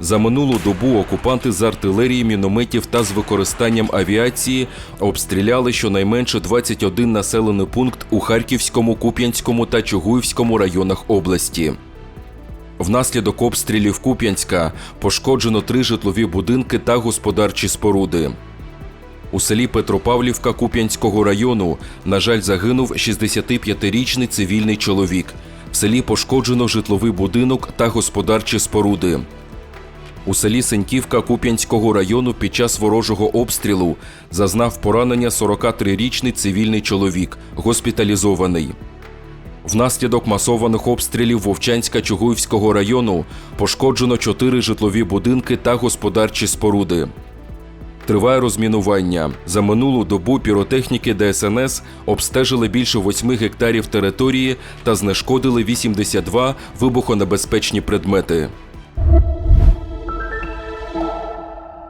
За минулу добу окупанти з артилерії, мінометів та з використанням авіації обстріляли щонайменше 21 населений пункт у Харківському, Куп'янському та Чугуївському районах області. Внаслідок обстрілів Куп'янська пошкоджено три житлові будинки та господарчі споруди. У селі Петропавлівка Куп'янського району, на жаль, загинув 65-річний цивільний чоловік. В селі пошкоджено житловий будинок та господарчі споруди. У селі Сеньківка Куп'янського району під час ворожого обстрілу зазнав поранення 43-річний цивільний чоловік, госпіталізований. Внаслідок масованих обстрілів Вовчанська Чугуївського району пошкоджено чотири житлові будинки та господарчі споруди. Триває розмінування. За минулу добу піротехніки ДСНС обстежили більше 8 гектарів території та знешкодили 82 вибухонебезпечні предмети.